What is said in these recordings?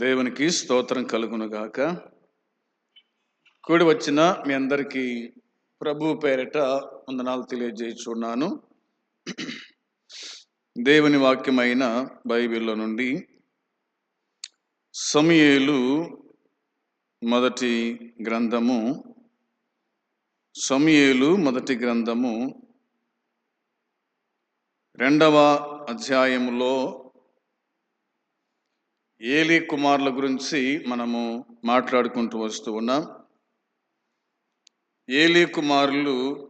దేవునికి స్తోత్రం కలుగునుగాక కూడి వచ్చిన మీ అందరికీ ప్రభు పేరిట వందనాలు తెలియజేస్తున్నాను. దేవుని వాక్యమైన బైబిల్లో నుండి సమయేలు మొదటి గ్రంథము సమయేలు మొదటి గ్రంథము రెండవ అధ్యాయములో ఏలి కుమారుల గురించి మనము మాట్లాడుకుంటూ వస్తూ ఉన్నాం. ఏలి కుమారులు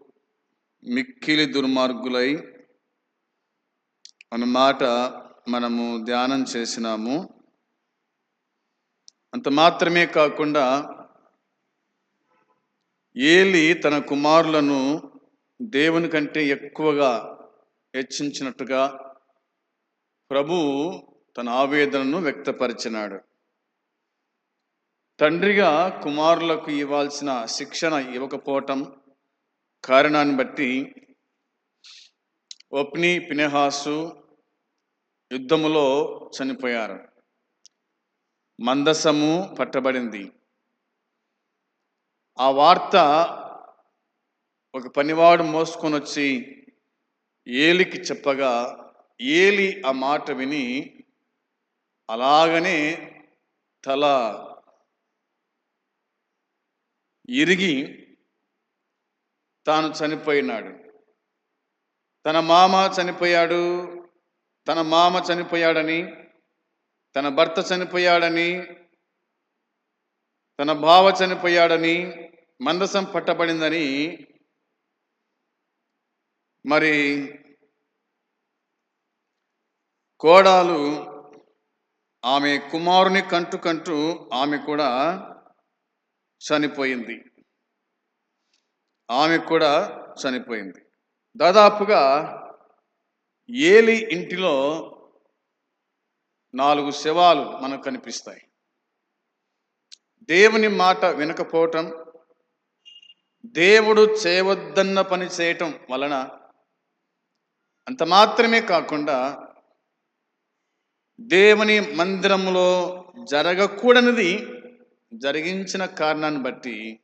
మిక్కిలి దుర్మార్గులై అన్న మాట మనము ధ్యానం చేసినాము. అంత మాత్రమే కాకుండా ఏలి తన కుమారులను దేవుని కంటే ఎక్కువగా హెచ్చించినట్టుగా ప్రభు తన ఆవేదనను వ్యక్తపరిచినాడు. తండ్రిగా కుమారులకు ఇవ్వాల్సిన శిక్షణ ఇవ్వకపోవటం కారణాన్ని బట్టి ఒప్ని పినెహాసు యుద్ధములో చనిపోయారు. మందసము పట్టబడింది. ఆ వార్త ఒక పనివాడు మోసుకొని వచ్చి ఏలికి చెప్పగా ఏలి ఆ మాట విని అలాగనే తల ఇరిగి తాను చనిపోయినాడు. తన మామ చనిపోయాడు తన మామ చనిపోయాడని తన భర్త చనిపోయాడని తన బావ చనిపోయాడని మందసం పట్టబడిందని మరి కోడాలు ఆమె కుమారుని కంటూ కంటూ ఆమె కూడా చనిపోయింది. ఆమె కూడా చనిపోయింది. దాదాపుగా ఏలి ఇంటిలో నాలుగు శవాలు మనకు కనిపిస్తాయి. దేవుని మాట వినకపోవటం దేవుడు చేయవద్దన్న పని చేయటం వలన అంత మాత్రమే కాకుండా దేవుని మందిరంలో జరగకూడనిది జరిగించిన కారణాన్ని బట్టి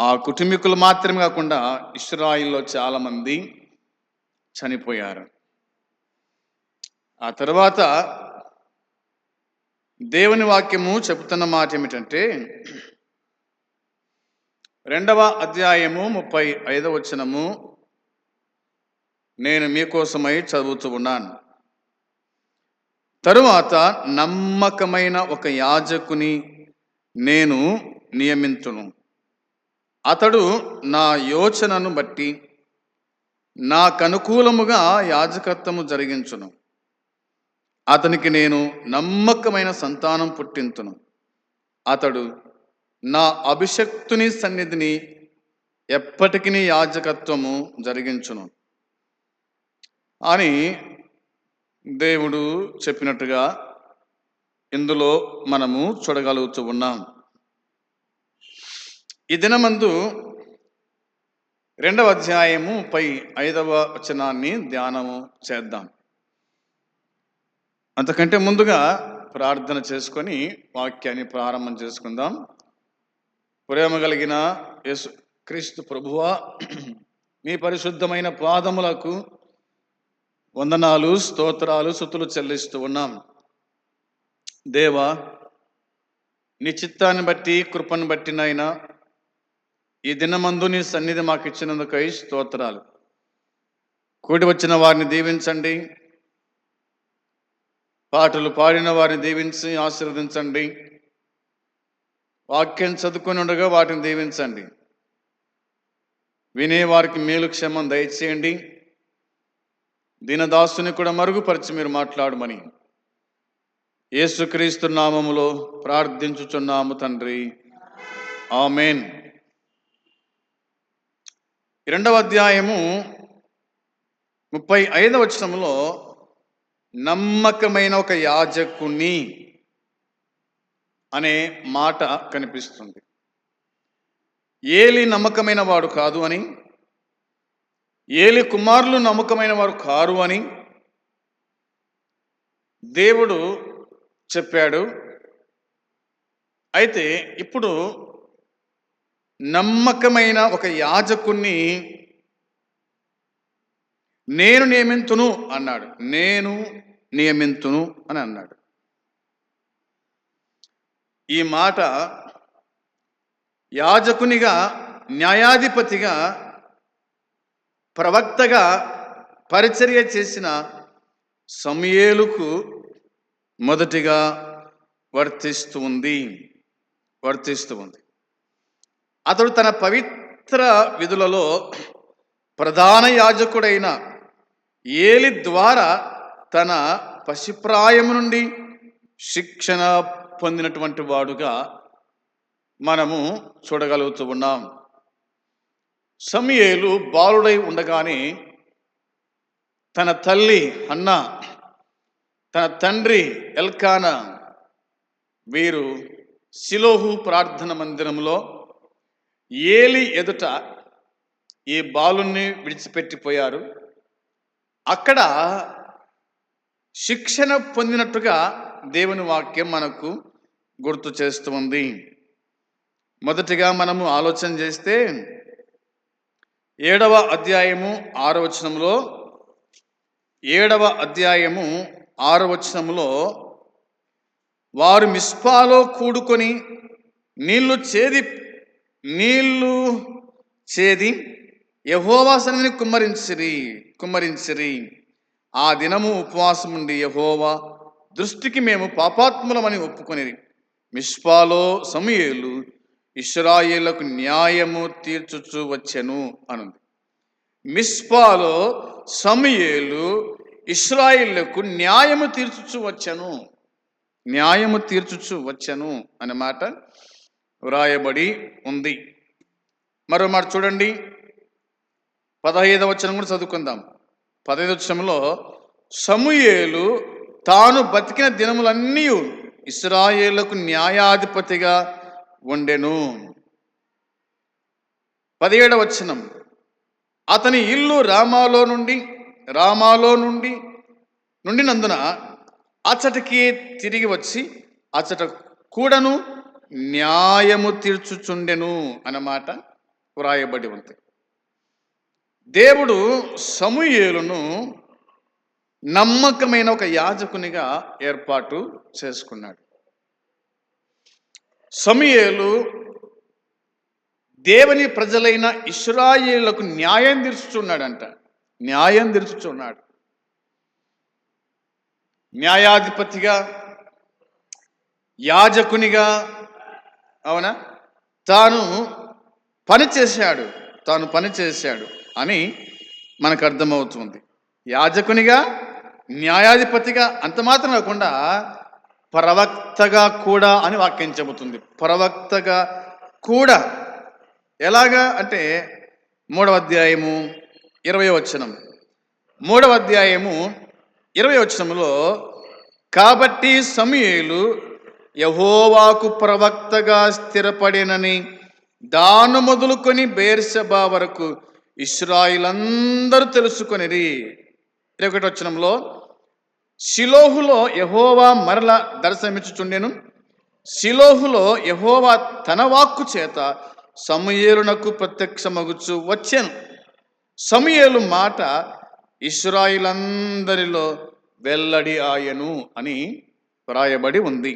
ఆ కుటుంబీకులు మాత్రమే కాకుండా ఇస్రాయిల్లో చాలామంది చనిపోయారు. ఆ తర్వాత దేవుని వాక్యము చెబుతున్న మాట ఏమిటంటే రెండవ అధ్యాయము ముప్పై ఐదవ వచనము నేను మీకోసమై చదువుతూ ఉన్నాను. తరువాత నమ్మకమైన ఒక యాజకుని నేను నియమించును అతడు నా యోచనను బట్టి నాకు అనుకూలముగా యాజకత్వము జరిగించును. అతనికి నేను నమ్మకమైన సంతానం పుట్టింతును. అతడు నా అభిషక్తుని సన్నిధిని ఎప్పటికీ యాజకత్వము జరిగించును. అని దేవుడు చెప్పినట్టుగా ఇందులో మనము చూడగలుగుతూ ఉన్నాం. ఈ దినమందు రెండవ అధ్యాయము పై ఐదవ వచనాన్ని ధ్యానము చేద్దాం. అంతకంటే ముందుగా ప్రార్థన చేసుకొని వాక్యాన్ని ప్రారంభం చేసుకుందాం. ప్రేమ కలిగిన యేసు క్రీస్తు ప్రభువా మీ పరిశుద్ధమైన పాదములకు వందనాలు స్తోత్రాలు సుతులు చెల్లిస్తూ ఉన్నాం. దేవా నీ చిత్తాన్ని బట్టి కృపను బట్టి నాయన ఈ దినమందు నీ సన్నిధి మాకు ఇచ్చినందుకై స్తోత్రాలు. కూడి వచ్చిన వారిని దీవించండి. పాటలు పాడిన వారిని దీవించి ఆశీర్వదించండి. వాక్యం చదువుకుని ఉండగా వాటిని దీవించండి. వినే వారికి మేలు క్షమం దయచేయండి. దీనదాసుని కూడా మరుగుపరిచి మీరు మాట్లాడమని యేసుక్రీస్తు నామములో ప్రార్థించుచున్నాము తండ్రి. ఆమెన్. రెండవ అధ్యాయము ముప్పై ఐదవ వచనంలో నమ్మకమైన ఒక యాజకుని అనే మాట కనిపిస్తుంది. ఏలి నమ్మకమైన వాడు కాదు అని ఏలి కుమారులు నమ్మకమైన వారు కారు అని దేవుడు చెప్పాడు. అయితే ఇప్పుడు నమ్మకమైన ఒక యాజకుణ్ణి నేను నియమింతును అన్నాడు. నేను నియమింతును అని అన్నాడు. ఈ మాట యాజకునిగా న్యాయాధిపతిగా ప్రవక్తగా పరిచర్య చేసిన సమయేలుకు మొదటిగా వర్తిస్తూ ఉంది వర్తిస్తూ ఉంది. అతడు తన పవిత్ర విధులలో ప్రధాన యాజకుడైన ఏలి ద్వారా తన పసిప్రాయం నుండి శిక్షణ పొందినటువంటి వాడుగా మనము చూడగలుగుతూ ఉన్నాం. సమయేలు బాలుడై ఉండగానే తన తల్లి అన్న తన తండ్రి ఎల్కాన వీరు శిలోహు ప్రార్థన మందిరంలో ఏలి ఎదుట ఈ బాలుణ్ణి విడిచిపెట్టిపోయారు. అక్కడ శిక్షణ పొందినట్టుగా దేవుని వాక్యం మనకు గుర్తు చేస్తుంది మొదటిగా మనము ఆలోచన చేస్తే ఏడవ అధ్యాయము ఆరవచనంలో ఏడవ అధ్యాయము ఆరవచనంలో వారు మిస్పాలో కూడుకొని నీళ్ళు చేది నీళ్ళు చేది యహోవాసనని కుమ్మరించిరి కుమ్మరించిరి. ఆ దినము ఉపవాసం ఉండి యహోవా దృష్టికి మేము పాపాత్ములమని ఒప్పుకొనిరి. మిస్పాలో సమయలు ఇస్రాయేళ్ళకు న్యాయము తీర్చుచు వచ్చెను అనుంది. మిస్పాలో సమయేలు ఇస్రాయేళ్ళకు న్యాయము తీర్చుచు వచ్చెను. న్యాయము తీర్చుచు వచ్చెను అనే మాట వ్రాయబడి ఉంది. మరో మాట చూడండి. పదహైదవ వచనం కూడా చదువుకుందాం. పదహైదు వచనంలో సమూయేలు తాను బతికిన దినములన్నీ ఇస్రాయేళ్ళకు న్యాయాధిపతిగా ఉండెను. పదిహేడవ వచనం. అతని ఇల్లు రామాలో నుండి రామాలో నుండి నుండినందున అచ్చటికి తిరిగి వచ్చి అచ్చట కూడను న్యాయము తీర్చుచుండెను అన్నమాట వ్రాయబడి ఉంది. దేవుడు సమూయేలును నమ్మకమైన ఒక యాజకునిగా ఏర్పాటు చేసుకున్నాడు. సమయలు దేవుని ప్రజలైన ఇస్రాయిలకు న్యాయం తీర్చుచున్నాడంట. న్యాయం తీర్చుచున్నాడు. న్యాయాధిపతిగా యాజకునిగా అవునా? తాను పని చేశాడు తాను పని చేశాడు అని మనకు అర్థమవుతుంది. యాజకునిగా న్యాయాధిపతిగా అంత మాత్రం కాకుండా ప్రవక్తగా కూడా అని వాక్యం చెబుతుంది. ప్రవక్తగా కూడా ఎలాగా అంటే మూడవ అధ్యాయము ఇరవై వచనం. మూడవ అధ్యాయము ఇరవై వచనంలో కాబట్టి సమయలు యహోవాకు ప్రవక్తగా స్థిరపడినని దాను మొదలుకొని బేర్సబా వరకు ఇస్రాయిలందరూ తెలుసుకొనిరి. ఇరవై ఒకటి వచనంలో శిలోహులో యహోవా మరల దర్శనమిచ్చుచుండెను. శిలోహులో యహోవా తన వాక్కు చేత సమయేలునకు ప్రత్యక్షమగుచు వచ్చాను. సమయేలు మాట ఇస్రాయిలందరిలో వెల్లడి ఆయను అని వ్రాయబడి ఉంది.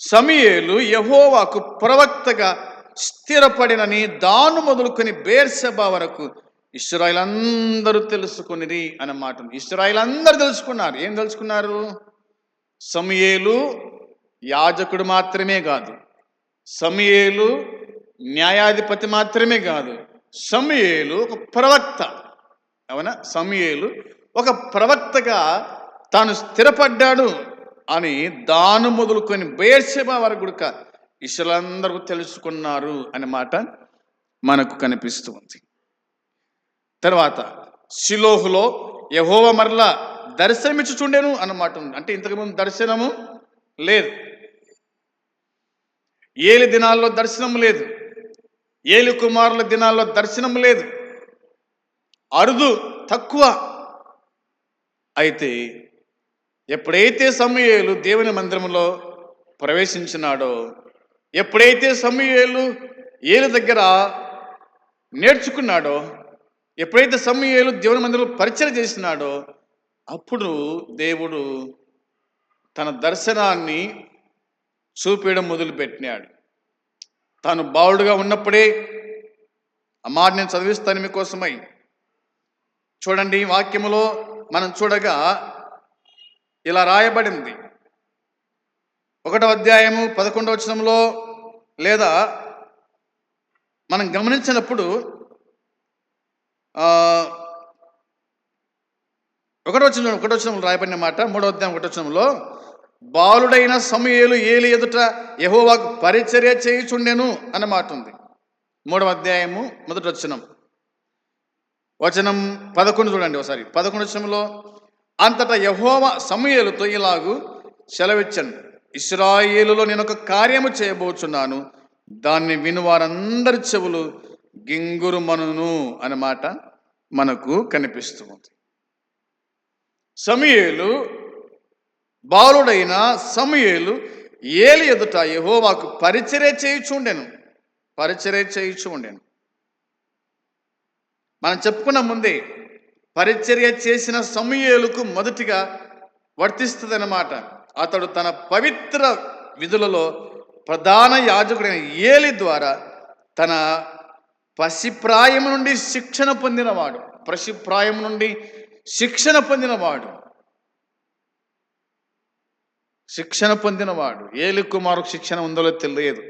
సమయేలు యహోవాకు ప్రవక్తగా స్థిరపడినని దాను మొదలుకొని బేర్సభ వరకు ఇస్రాయిలందరూ తెలుసుకునిరి అన్నమాట ఇస్రాయిలందరూ తెలుసుకున్నారు. ఏం తెలుసుకున్నారు? సమయేలు యాజకుడు మాత్రమే కాదు. సమయేలు న్యాయాధిపతి మాత్రమే కాదు. సమయేలు ఒక ప్రవక్త. అవునా? సమయేలు ఒక ప్రవక్తగా తాను స్థిరపడ్డాడు అని దాను మొదలుకొని బేర్షెబా వరకు కూడా ఇసులందరూ తెలుసుకున్నారు అనే మాట మనకు కనిపిస్తూ ఉంది. తర్వాత శిలోహులో యహోవ మరలా దర్శనమిచ్చుచుండెను అన్నమాట ఉంది. అంటే ఇంతకుముందు దర్శనము లేదు. ఏలి దినాల్లో దర్శనం లేదు. ఏలి కుమారుల దినాల్లో దర్శనం లేదు. అరుదు తక్కువ. అయితే ఎప్పుడైతే సమయలు దేవుని మందిరంలో ప్రవేశించినాడో ఎప్పుడైతే సమయలు ఏలు దగ్గర నేర్చుకున్నాడో ఎప్పుడైతే సమూయేలు దేవుని మందిరంలో పరిచయం చేసినాడో అప్పుడు దేవుడు తన దర్శనాన్ని చూపించడం మొదలుపెట్టినాడు. తాను బావుడుగా ఉన్నప్పుడే ఆ మాట నేను చదివిస్తాను మీకోసమై. చూడండి ఈ వాక్యములో మనం చూడగా ఇలా రాయబడింది. ఒకటో అధ్యాయము పదకొండవ వచనంలో లేదా మనం గమనించినప్పుడు ఒకటో వచనం ఒకటో వచనంలో రాయబడిన మాట మూడో అధ్యాయం ఒకటో వచ్చినంలో బాలుడైన సమయలు ఏలి ఎదుట యహోవాకు పరిచర్య చేయుచుండెను అన్న మాట ఉంది. మూడవ అధ్యాయము మొదటి వచనం. వచనం పదకొండు చూడండి ఒకసారి. పదకొండు వచనంలో అంతటా యహోవ సమయలతో ఇలాగు సెలవిచ్చండి ఇస్రాయేలులో నేను ఒక కార్యము చేయబోచున్నాను. దాన్ని విని వారందరి చెవులు గింగురు మనును అనే మాట మనకు కనిపిస్తుంది సమయలు బాలుడైన సమయలు ఏలి ఎదుట యహోవాకు పరిచర్య చేయుచుండెను పరిచర్య చేయుచు ఉండెను. మనం చెప్పుకున్న ముందే పరిచర్య చేసిన సమూయేలుకు మొదటిగా వర్తిస్తుందన్నమాట. అతడు తన పవిత్ర విధులలో ప్రధాన యాజకుడైన ఏలి ద్వారా తన పసిప్రాయం నుండి శిక్షణ పొందినవాడు. పసిప్రాయం నుండి శిక్షణ పొందినవాడు. శిక్షణ పొందినవాడు. ఏలి కుమారుకు శిక్షణ ఉందో తెలియదు.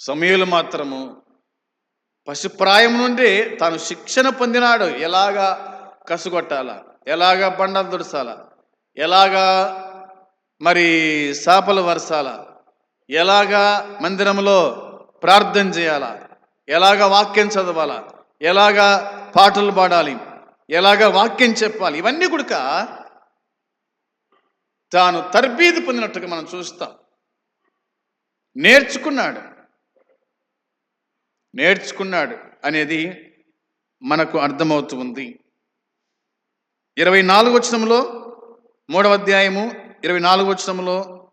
సమయలు మాత్రము పసిప్రాయం నుండి తాను శిక్షణ పొందినాడు. ఎలాగా కసుగొట్టాలా? ఎలాగా బండలు దుడసాలా ఎలాగా మరి సాపలు వరసాలా? ఎలాగా మందిరంలో ప్రార్థన చేయాలా? ఎలాగా వాక్యం చదవాలా? ఎలాగా పాటలు పాడాలి? ఎలాగా వాక్యం చెప్పాలి? ఇవన్నీ కూడా తాను తర్బీదు పొందినట్టుగా మనం చూస్తాం. నేర్చుకున్నాడు. నేర్చుకున్నాడు అనేది మనకు అర్థమవుతుంది. ఇరవై నాలుగు వచనంలో మూడవ అధ్యాయము ఇరవై నాలుగు వచనంలో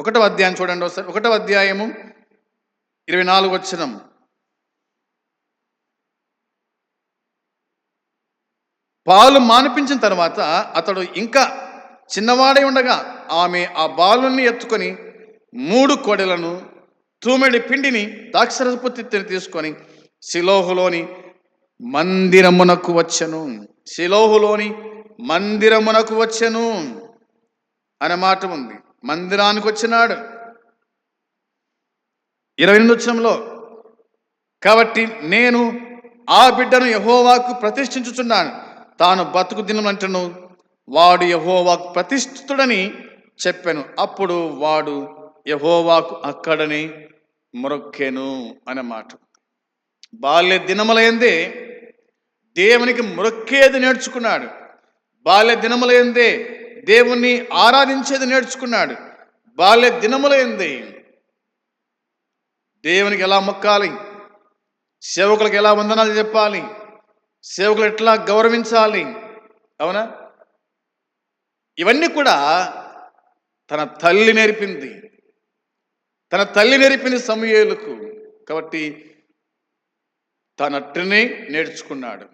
ఒకటవ అధ్యాయం చూడండి ఒకసారి. ఒకటవ అధ్యాయము ఇరవై నాలుగు వచనం. పాలు మానిపించిన తర్వాత అతడు ఇంకా చిన్నవాడై ఉండగా ఆమె ఆ బాలుని ఎత్తుకొని మూడు కోడెలను తూమెడి పిండిని దాక్షరపు తిత్తిని తీసుకొని శిలోహులోని మందిరమునకు వచ్చెను. శిలోహులోని మందిరమునకు వచ్చెను. అనే మాట ఉంది. మందిరానికి వచ్చినాడు. ఇరవై ఎనిమిది వచ్చంలో కాబట్టి నేను ఆ బిడ్డను యహోవాకు ప్రతిష్ఠించుచున్నాను. తాను బతుకు దినమంటను వాడు యహోవాకు ప్రతిష్ఠితుడని చెప్పాను. అప్పుడు వాడు యహోవాకు అక్కడని మొరొక్కెను అనే మాట. బాల్య దినములైందే దేవునికి మొరొక్కేది నేర్చుకున్నాడు. బాల్య దినములైందే దేవుణ్ణి ఆరాధించేది నేర్చుకున్నాడు. బాల్య దినములైందే దేవునికి ఎలా మొక్కాలి? సేవకులకు ఎలా వందనాలు చెప్పాలి? సేవకులు ఎట్లా గౌరవించాలి? అవునా? ఇవన్నీ కూడా తన తల్లి నేర్పింది. తన తల్లి నేర్పింది సమూయేలుకు. కాబట్టి తనట్టునే నేర్చుకున్నాడు.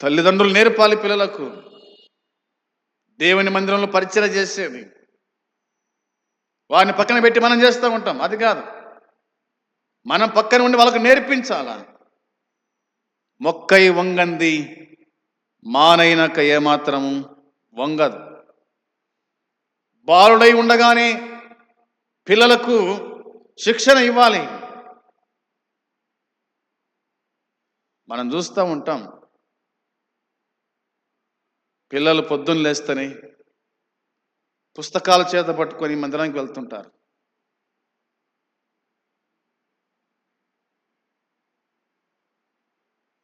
తల్లిదండ్రులు నేర్పాలి పిల్లలకు. దేవుని మందిరంలో పరిచయం చేసేది. వారిని పక్కన పెట్టి మనం చేస్తూ ఉంటాం. అది కాదు. మనం పక్కన ఉండి వాళ్ళకు నేర్పించాలా? మొక్కై వంగంది మానైనాక ఏమాత్రము వంగదు. బాలుడై ఉండగానే పిల్లలకు శిక్షణ ఇవ్వాలి. మనం చూస్తూ ఉంటాం. పిల్లలు పొద్దున్న లేస్తేనే పుస్తకాల చేత పట్టుకొని మందిరానికి వెళ్తుంటారు.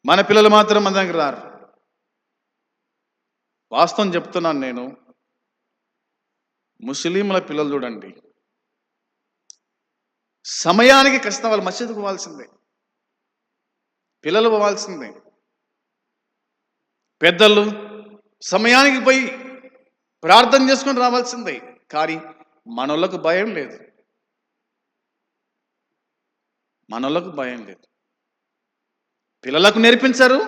మన పిల్లలు మాత్రం మందిరానికి రారు. వాస్తవం చెప్తున్నాను నేను. ముస్లింల పిల్లలు చూడండి. సమయానికి కష్టం వాళ్ళు మసీదుకు పోవాల్సిందే. పిల్లలు పోవాల్సిందే. పెద్దలు సమయానికి పోయి ప్రార్థన చేసుకొని రావాల్సిందే. కానీ మనోళ్ళకు భయం లేదు. మనోళ్ళకు భయం లేదు. పిల్లలకు నేర్పించారు.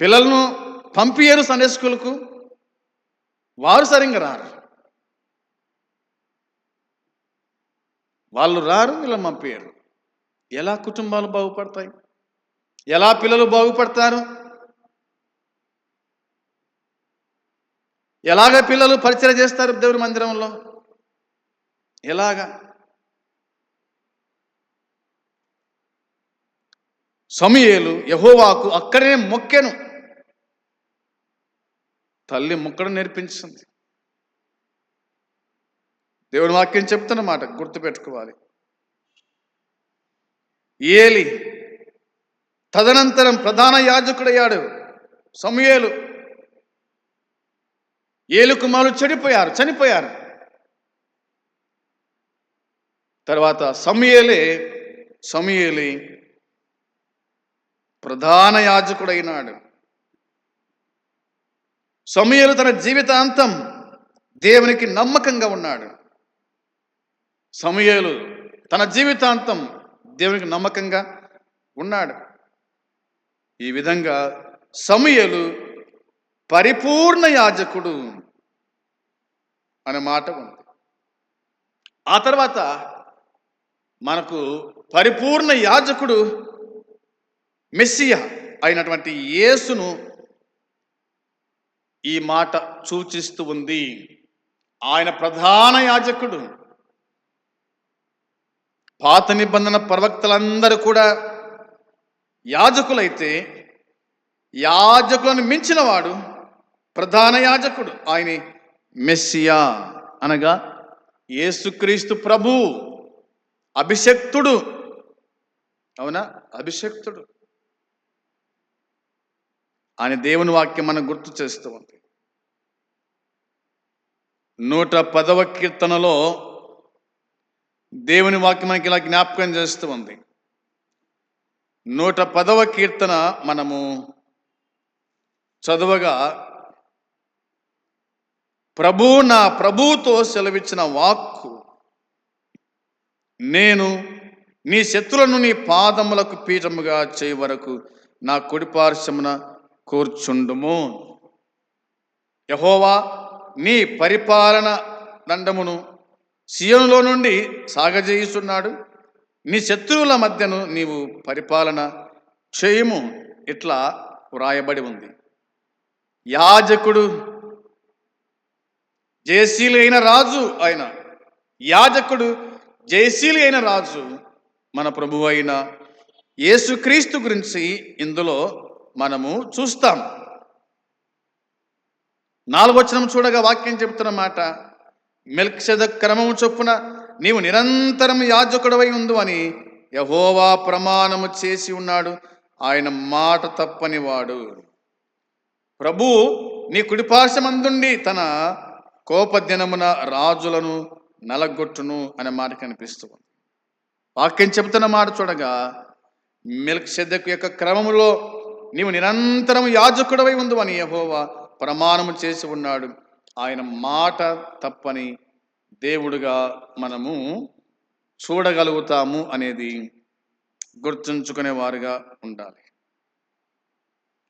పిల్లలను పంపియరు సండే స్కూల్కు. వారు సరిగ్గా రారు. వాళ్ళు రారు ఇలా పంపించారు ఎలా కుటుంబాలు బాగుపడతాయి? ఎలా పిల్లలు బాగుపడతారు? ఎలాగ పిల్లలు పరిచయం చేస్తారు దేవుని మందిరంలో? ఎలాగా? సమయేలు యహోవాకు అక్కడే మొక్కెను. తల్లి మొక్కడం నేర్పించింది. దేవుని వాక్యం చెప్తున్నమాట గుర్తుపెట్టుకోవాలి. ఏలి తదనంతరం ప్రధాన యాజకుడయ్యాడు సమయేలు. ఏలు కుమారులు చెడిపోయారు చనిపోయారు. తర్వాత సమయలే సమయలి ప్రధాన యాజకుడైనాడు. సమయలు తన జీవితాంతం దేవునికి నమ్మకంగా ఉన్నాడు. సమయలు తన జీవితాంతం దేవునికి నమ్మకంగా ఉన్నాడు. ఈ విధంగా సమయలు పరిపూర్ణ యాజకుడు. అనే మాట ఉంది. ఆ తర్వాత మనకు పరిపూర్ణ యాజకుడు మెస్సియా అయినటువంటి యేసును ఈ మాట సూచిస్తూ ఉంది. ఆయన ప్రధాన యాజకుడు. పాత నిబంధన ప్రవక్తలందరూ కూడా యాజకులైతే యాజకులను మించినవాడు ప్రధాన యాజకుడు. ఆయన మెస్సియా అనగా యేసుక్రీస్తు ప్రభు అభిషక్తుడు. అవునా? అభిషక్తుడు. అని దేవుని వాక్యం మనం గుర్తు చేస్తూ ఉంది. నూట పదవ కీర్తనలో దేవుని వాక్యం మనకి ఇలా జ్ఞాపకం చేస్తూ ఉంది. నూట పదవ కీర్తన మనము చదువగా ప్రభు నా ప్రభువుతో సెలవిచ్చిన వాక్కు నేను నీ శత్రులను నీ పాదములకు పీఠముగా చేయ వరకు నా కుడిపార్శ్వమున కూర్చుండుము. యహోవా నీ పరిపాలన దండమును సియోనులో నుండి సాగజేయిస్తున్నాడు నీ శత్రువుల మధ్యను నీవు పరిపాలన చేయము ఇట్లా వ్రాయబడి ఉంది. యాజకుడు జయశీలి అయిన రాజు ఆయన. యాజకుడు జయశీలి అయిన రాజు మన ప్రభు అయిన యేసుక్రీస్తు గురించి ఇందులో మనము చూస్తాం. నాలుగవచనం చూడగా వాక్యం చెబుతున్న మాట మెల్క్షద క్రమము చొప్పున నీవు నిరంతరం యాజకుడవై ఉండు అని యహోవా ప్రమాణము చేసి ఉన్నాడు. ఆయన మాట తప్పని వాడు ప్రభు నీ కుడిపార్శ్వమందుండి తన కోపదినమున రాజులను నలగొట్టును అనే మాట కనిపిస్తుంది వాక్యం చెబుతున్న మాట చూడగా మిల్క్ యొక్క క్రమములో నీవు నిరంతరం యాజకుడవై ఉండు అని యహోవా ప్రమాణము చేసి ఉన్నాడు. ఆయన మాట తప్పని దేవుడుగా మనము చూడగలుగుతాము అనేది గుర్తుంచుకునే వారుగా ఉండాలి.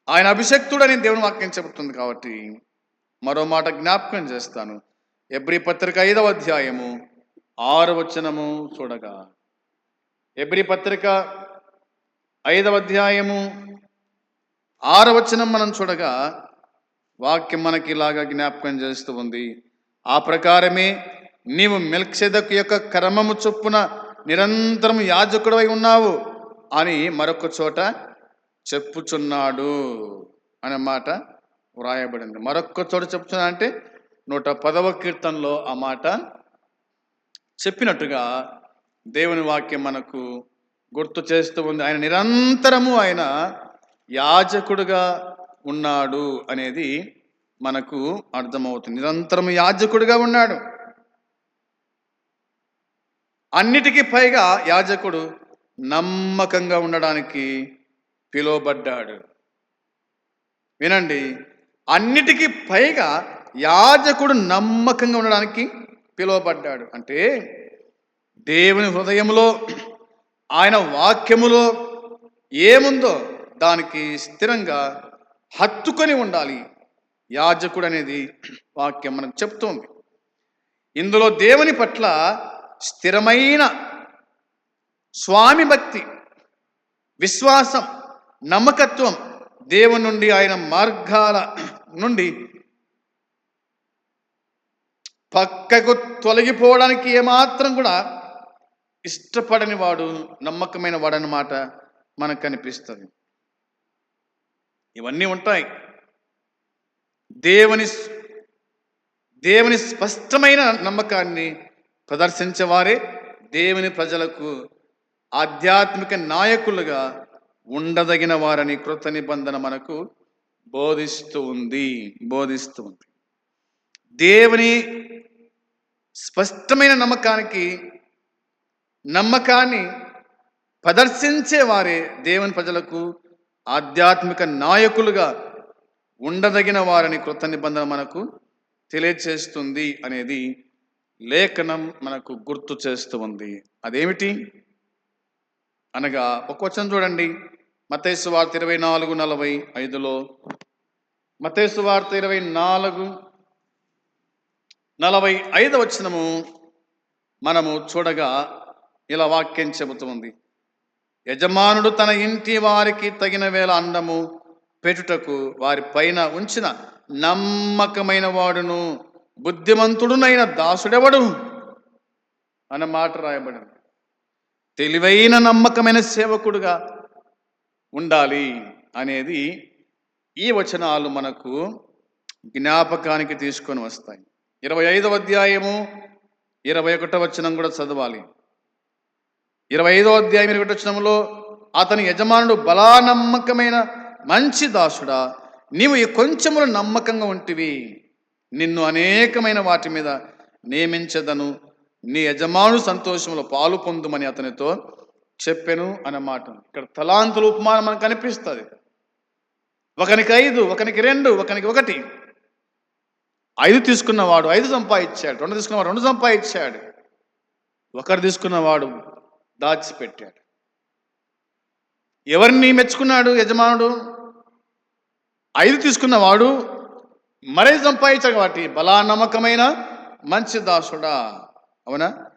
ఆయన అభిషక్తుడని దేవుని వాక్యం చెబుతుంది కాబట్టి మరో మాట జ్ఞాపకం చేస్తాను. ఎబ్రి పత్రిక ఐదవ అధ్యాయము ఆరు వచనము చూడగా. ఎబ్రి పత్రిక ఐదవ అధ్యాయము ఆరు వచనం మనం చూడగా వాక్యం మనకి ఇలాగా జ్ఞాపకం చేస్తూ ఉంది. ఆ ప్రకారమే నీవు మెల్క్సెదకు యొక్క క్రమము చొప్పున నిరంతరం యాజకుడవై ఉన్నావు అని మరొక చోట చెప్పుచున్నాడు అనే మాట వ్రాయబడింది. మరొక చోట చెప్తున్నా అంటే నూట పదవ కీర్తనలో ఆ మాట చెప్పినట్టుగా దేవుని వాక్యం మనకు గుర్తు చేస్తూ ఉంది. ఆయన నిరంతరము ఆయన యాజకుడుగా ఉన్నాడు అనేది మనకు అర్థమవుతుంది. నిరంతరం యాజకుడిగా ఉన్నాడు. అన్నిటికీ పైగా యాజకుడు నమ్మకంగా ఉండడానికి పిలువబడ్డాడు. వినండి. అన్నిటికీ పైగా యాజకుడు నమ్మకంగా ఉండడానికి పిలువబడ్డాడు. అంటే దేవుని హృదయంలో ఆయన వాక్యములో ఏముందో దానికి స్థిరంగా హత్తుకొని ఉండాలి. యాజకుడు అనేది వాక్యం మనకు చెప్తోంది. ఇందులో దేవుని పట్ల స్థిరమైన స్వామి భక్తి విశ్వాసం నమ్మకత్వం దేవుని నుండి ఆయన మార్గాల నుండి పక్కకు తొలగిపోవడానికి ఏమాత్రం కూడా ఇష్టపడని వాడు నమ్మకమైన వాడనమాట మనకు కనిపిస్తుంది. ఇవన్నీ ఉంటాయి. దేవుని దేవుని స్పష్టమైన నమ్మకాన్ని ప్రదర్శించేవారే దేవుని ప్రజలకు ఆధ్యాత్మిక నాయకులుగా ఉండదగిన వారని కృత నిబంధన మనకు బోధిస్తూ ఉంది బోధిస్తూ ఉంది. దేవుని స్పష్టమైన నమ్మకానికి నమ్మకాన్ని ప్రదర్శించే వారే దేవుని ప్రజలకు ఆధ్యాత్మిక నాయకులుగా ఉండదగిన వారని కృత నిబంధన మనకు తెలియచేస్తుంది అనేది లేఖనం మనకు గుర్తు చేస్తూ ఉంది. అదేమిటి? అనగా ఒక వచనం చూడండి. మతేసు వార్త ఇరవై నాలుగు నలభై ఐదులో. మతేసు వార్త ఇరవై నాలుగు నలభై ఐదు వచనము మనము చూడగా ఇలా వాక్యం చెబుతుంది యజమానుడు తన ఇంటి వారికి తగిన వేళ అన్నము పెట్టుటకు వారి పైన ఉంచిన నమ్మకమైన వాడును బుద్ధిమంతుడునైన దాసుడెవడు? అన్న మాట రాయబడింది. తెలివైన నమ్మకమైన సేవకుడుగా ఉండాలి అనేది ఈ వచనాలు మనకు జ్ఞాపకానికి తీసుకొని వస్తాయి. ఇరవై ఐదవ అధ్యాయము ఇరవై ఒకటో వచనం కూడా చదవాలి. ఇరవై ఐదో అధ్యాయం ఇరవై ఒకటో వచనంలో అతని యజమానుడు బలా నమ్మకమైన మంచి దాసుడా నీవు ఈ కొంచెములు నమ్మకంగా ఉంటివి. నిన్ను అనేకమైన వాటి మీద నియమించదను. నీ యజమాను సంతోషంలో పాలు పొందుమని అతనితో చెప్పెను అన్నమాట ఇక్కడ తలాంతుల ఉపమానం మనకు కనిపిస్తుంది. ఒకనికి ఐదు ఒకనికి రెండు ఒకనికి ఒకటి. ఐదు తీసుకున్నవాడు ఐదు సంపాదించాడు. రెండు తీసుకున్నవాడు రెండు సంపాదించాడు. ఒకరు తీసుకున్నవాడు దాచిపెట్టాడు. ఎవరిని మెచ్చుకున్నాడు యజమానుడు? ఐదు తీసుకున్నవాడు మరే సంపాదించాడు కాబట్టి బలా నమ్మకమైన మంచి దాసుడా. అవునా?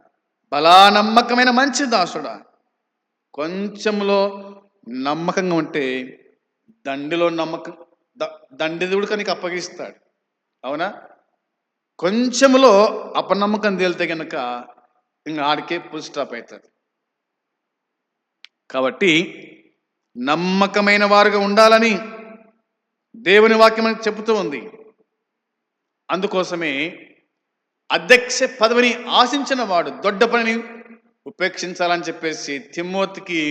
బలా నమ్మకమైన మంచి దాసుడా. కొంచెంలో నమ్మకంగా ఉంటే దండిలో నమ్మకం ద- దండిదుడు కనుక అప్పగిస్తాడు. అవునా? కొంచెంలో అపనమ్మకం తేలితే కనుక ఇంకా ఆడికే ఫుల్ స్టాప్ అవుతుంది కాబట్టి నమ్మకమైన వారుగా ఉండాలని దేవుని వాక్యం చెబుతూ ఉంది. అందుకోసమే అధ్యక్ష పదవిని ఆశించిన వాడు దొడ్డ పనిని ఉపేక్షించాలని చెప్పేసి తిమ్మోతికి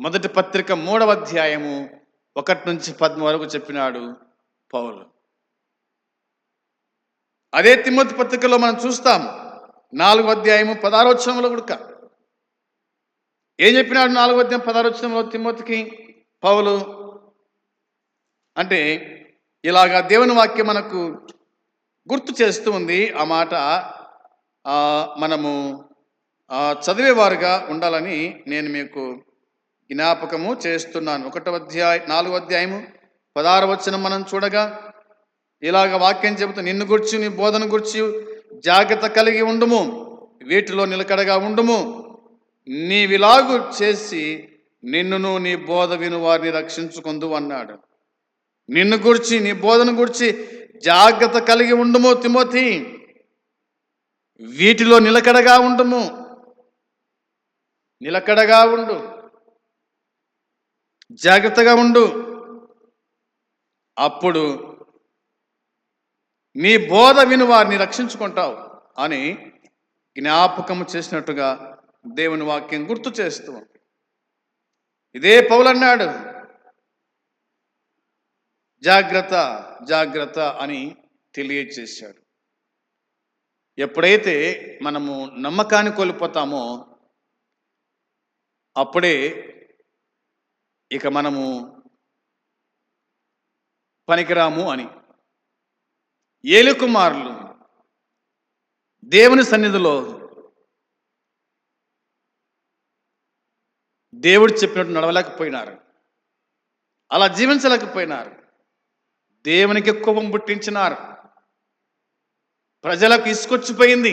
మొదటి పత్రిక మూడవ అధ్యాయము ఒకటి నుంచి పద్మ వరకు చెప్పినాడు పౌలు. అదే తిమ్మోతి పత్రికలో మనం చూస్తాం నాలుగు అధ్యాయము పదారోచనంలో కూడా ఏం చెప్పినాడు నాలుగు అధ్యాయం పదారోచనంలో తిమ్మోతికి? పౌలు అంటే ఇలాగా దేవుని వాక్యం మనకు గుర్తు చేస్తూ ఉంది ఆ మాట. మనము చదివేవారుగా ఉండాలని నేను మీకు జ్ఞాపకము చేస్తున్నాను. ఒకటో అధ్యాయ నాలుగో అధ్యాయము పదహారు వచ్చిన మనం చూడగా ఇలాగ వాక్యం చెబుతూ నిన్ను గుర్చి నీ బోధన గుర్చి జాగ్రత్త కలిగి ఉండుము వీటిలో నిలకడగా ఉండుము. నీవిలాగు చేసి నిన్నును నీ బోధ విను వారిని రక్షించుకుందు అన్నాడు నిన్ను గురించి నీ బోధన గురించి జాగ్రత్త కలిగి ఉండము తిమోతి. వీటిలో నిలకడగా ఉండము. నిలకడగా ఉండు. జాగ్రత్తగా ఉండు. అప్పుడు నీ బోధ విని వారిని రక్షించుకుంటావు అని జ్ఞాపకము చేసినట్టుగా దేవుని వాక్యం గుర్తు చేస్తూ ఇదే పౌలన్నాడు. జాగ్రత్త జాగ్రత్త అని తెలియచేశాడు. ఎప్పుడైతే మనము నమ్మకాన్ని కోల్పోతామో అప్పుడే ఇక మనము పనికిరాము అని. ఏలుకుమారులు దేవుని సన్నిధిలో దేవుడు చెప్పినట్టు నడవలేకపోయినారు. అలా జీవించలేకపోయినారు. దేవునికి కోపం పుట్టించినారు. ప్రజలకు ఇసుకొచ్చిపోయింది.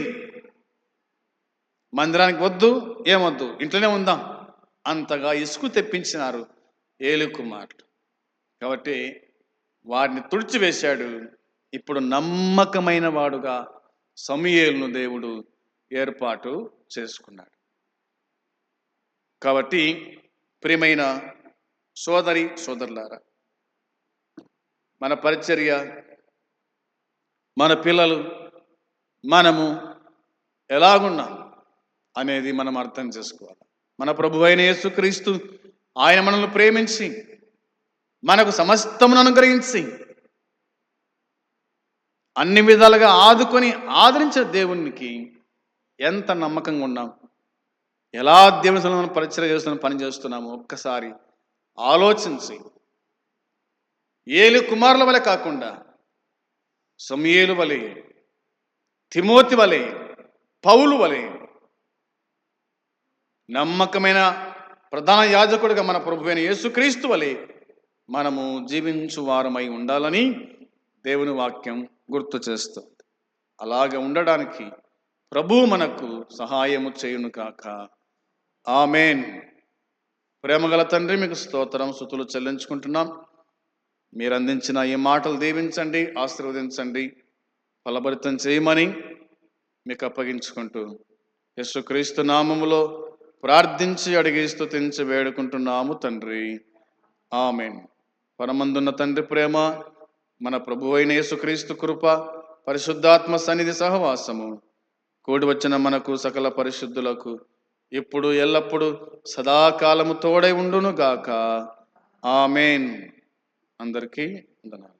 మందిరానికి వద్దు ఏమొద్దు ఇంట్లోనే ఉందాం. అంతగా ఇసుకు తెప్పించినారు ఏలు కుమారుడు. కాబట్టి వారిని తుడిచివేశాడు. ఇప్పుడు నమ్మకమైన వాడుగా సమయేలును దేవుడు ఏర్పాటు చేసుకున్నాడు. కాబట్టి ప్రియమైన సోదరి సోదరులారా మన పరిచర్య మన పిల్లలు మనము ఎలాగున్నాం అనేది మనం అర్థం చేసుకోవాలి. మన ప్రభు అయిన యేసుక్రీస్తు ఆయన మనల్ని ప్రేమించి మనకు సమస్తమును అనుగ్రహించి అన్ని విధాలుగా ఆదుకొని ఆదరించే దేవునికి ఎంత నమ్మకంగా ఉన్నాం ఎలా దేవుని మనం పరిచయం చేస్తున్నాం పని చేస్తున్నాము ఒక్కసారి ఆలోచించి ఏలు కుమారుల వలె కాకుండా సమయేలు వలె తిమోతి వలె పౌలు వలె నమ్మకమైన ప్రధాన యాజకుడిగా మన ప్రభు అయిన యేసుక్రీస్తు వలె మనము జీవించు వారమై ఉండాలని దేవుని వాక్యం గుర్తు చేస్తుంది. అలాగ ఉండడానికి ప్రభు మనకు సహాయము చేయును కాక ఆమెన్. ప్రేమగల తండ్రి మీకు స్తోత్రం సుతులు చెల్లించుకుంటున్నాం. మీరు అందించిన ఈ మాటలు దీవించండి ఆశీర్వదించండి ఫలభరితం చేయమని మీకు అప్పగించుకుంటూ యశుక్రీస్తు నామములో ప్రార్థించి అడిగి స్థుతించి వేడుకుంటున్నాము తండ్రి. ఆమెన్. పరమందున్న తండ్రి ప్రేమ మన ప్రభు అయిన యేసుక్రీస్తు కృప పరిశుద్ధాత్మ సన్నిధి సహవాసము కూడి వచ్చిన మనకు సకల పరిశుద్ధులకు ఇప్పుడు ఎల్లప్పుడు సదాకాలము తోడై ఉండును గాక ఆమెన్. అందరికీ వందనాలు.